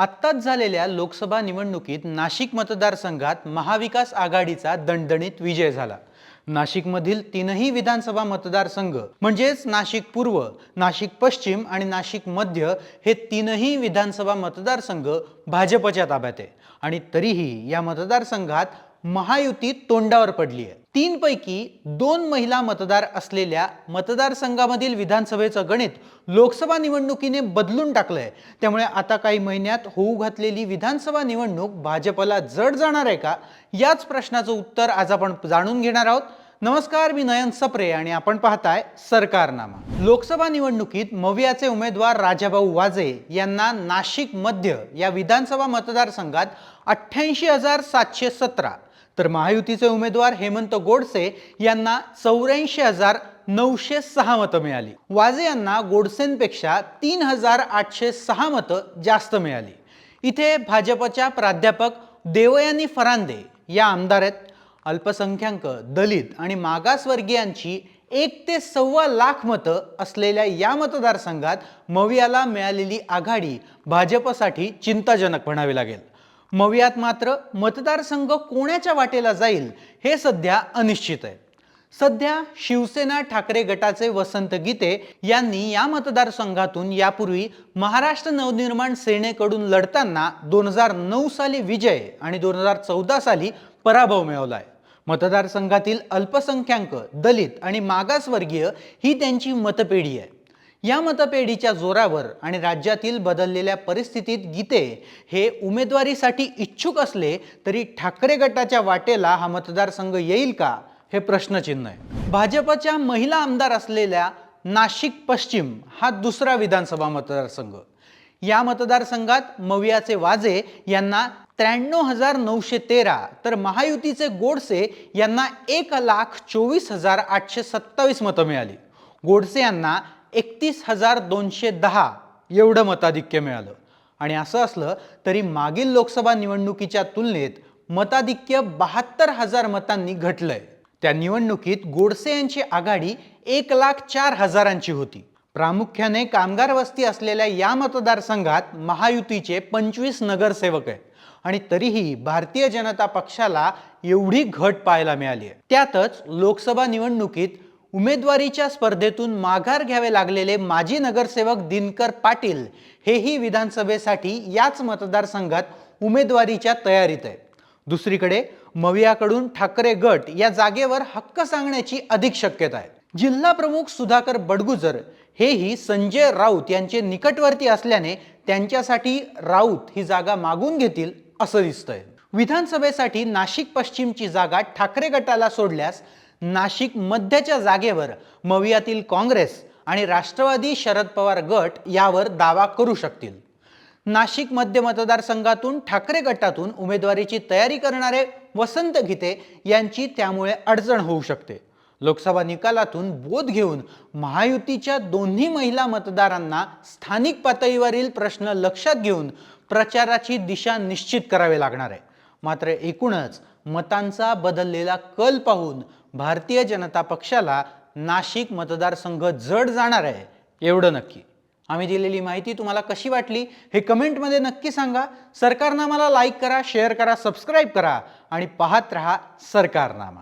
आत्ताच झालेल्या लोकसभा निवडणुकीत नाशिक मतदारसंघात महाविकास आघाडीचा दणदणीत विजय झाला. नाशिकमधील तीनही विधानसभा मतदारसंघ म्हणजेच नाशिक पूर्व नाशिक पश्चिम आणि नाशिक मध्य हे तीनही विधानसभा मतदारसंघ भाजपच्या ताब्यात आहे. आणि तरीही या मतदारसंघात महायुती तोंडावर पडली आहे. तीन पैकी दोन महिला मतदार असलेल्या मतदारसंघामधील विधानसभेचं गणित लोकसभा निवडणुकीने बदलून टाकलंय. त्यामुळे आता काही महिन्यात होऊ घातलेली विधानसभा निवडणूक भाजपला जड जाणार आहे का? याच प्रश्नाचं उत्तर आज आपण जाणून घेणार आहोत. नमस्कार मी नयन सप्रे आणि आपण पाहताय सरकारनामा. लोकसभा निवडणुकीत मवियाचे उमेदवार राजाभाऊ वाजे यांना नाशिक मध्य या विधानसभा मतदारसंघात अठ्ठ्याऐंशी हजार सातशे सतरा तर महायुतीचे उमेदवार हेमंत गोडसे यांना चौऱ्याऐंशी हजार नऊशे सहा मतं मिळाली. वाजे यांना गोडसेंपेक्षा तीन हजार आठशे सहा मतं जास्त मिळाली. इथे भाजपच्या प्राध्यापक देवयानी फरांदे या आमदार आहेत. अल्पसंख्याक दलित आणि मागासवर्गीयांची एक ते सव्वा लाख मतं असलेल्या या मतदारसंघात मवियाला मिळालेली आघाडी भाजपसाठी चिंताजनक म्हणावी लागेल. मवियात मात्र मतदारसंघ कोणाच्या वाटेला जाईल हे सध्या अनिश्चित आहे. सध्या शिवसेना ठाकरे गटाचे वसंत गीते यांनी या मतदारसंघातून यापूर्वी महाराष्ट्र नवनिर्माण सेनेकडून लढताना दोन हजार नऊ साली विजय आणि दोन हजार चौदा साली पराभव मिळवलाय. मतदारसंघातील अल्पसंख्याक दलित आणि मागासवर्गीय ही त्यांची मतपेढी आहे. या मतपेढीच्या जोरावर आणि राज्यातील बदललेल्या परिस्थितीत गीते हे उमेदवारीसाठी इच्छुक असले तरी ठाकरे गटाच्या वाटेला हा मतदारसंघ येईल का हे प्रश्नचिन्ह आहे. भाजपच्या महिला आमदार असलेल्या नाशिक पश्चिम हा दुसरा विधानसभा मतदारसंघ. या मतदारसंघात मवियाचे वाजे यांना त्र्याण्णव हजार नऊशे तेरा तर महायुतीचे गोडसे यांना एक लाख चोवीस हजार आठशे सत्तावीस मतं मिळाली. गोडसे यांना एकतीस हजार दोनशे दहा एवढं मताधिक्य मिळालं. आणि असं असलं तरी मागील लोकसभा निवडणुकीच्या तुलनेत मताधिक्य बहात्तर हजार मतांनी घटलंय. त्या निवडणुकीत गोडसे यांची आघाडी एक लाख चार हजारांची होती. प्रामुख्याने कामगार वस्ती असलेल्या या मतदारसंघात महायुतीचे पंचवीस नगरसेवक आहेत. आणि तरीही भारतीय जनता पक्षाला एवढी घट पाहायला मिळाली आहे. त्यातच लोकसभा निवडणुकीत उमेदवारीच्या स्पर्धेतून माघार घ्यावे लागलेले माजी नगरसेवक दिनकर पाटील हेही विधानसभेसाठी याच मतदारसंघात उमेदवारीच्या तयारीत आहेत. दुसरीकडे मवियाकडून ठाकरे गट या जागेवर हक्क सांगण्याची अधिक शक्यता आहे. जिल्हा प्रमुख सुधाकर बडगुजर हेही संजय राऊत यांचे निकटवर्ती असल्याने त्यांच्यासाठी राऊत ही जागा मागून घेतील असं दिसतंय. विधानसभेसाठी नाशिक पश्चिमची जागा ठाकरे गटाला सोडल्यास नाशिक मध्यच्या जागेवर मवियातील काँग्रेस आणि राष्ट्रवादी शरद पवार गट यावर दावा करू शकतील. नाशिक मध्य मतदारसंघातून ठाकरे गटातून उमेदवारीची तयारी करणारे वसंत गीते यांची त्यामुळे अडचण होऊ शकते. लोकसभा निकालातून बोध घेऊन महायुतीच्या दोन्ही महिला मतदारांना स्थानिक पातळीवरील प्रश्न लक्षात घेऊन प्रचाराची दिशा निश्चित करावी लागणार आहे. मात्र एकूणच मतांचा बदललेला कल पाहून भारतीय जनता पक्षाला नाशिक मतदारसंघ जड जाणार आहे एवढं नक्की. आम्ही दिलेली माहिती तुम्हाला कशी वाटली हे कमेंटमध्ये नक्की सांगा. सरकारनामाला लाईक करा शेअर करा सबस्क्राईब करा आणि पाहत रहा सरकारनामा.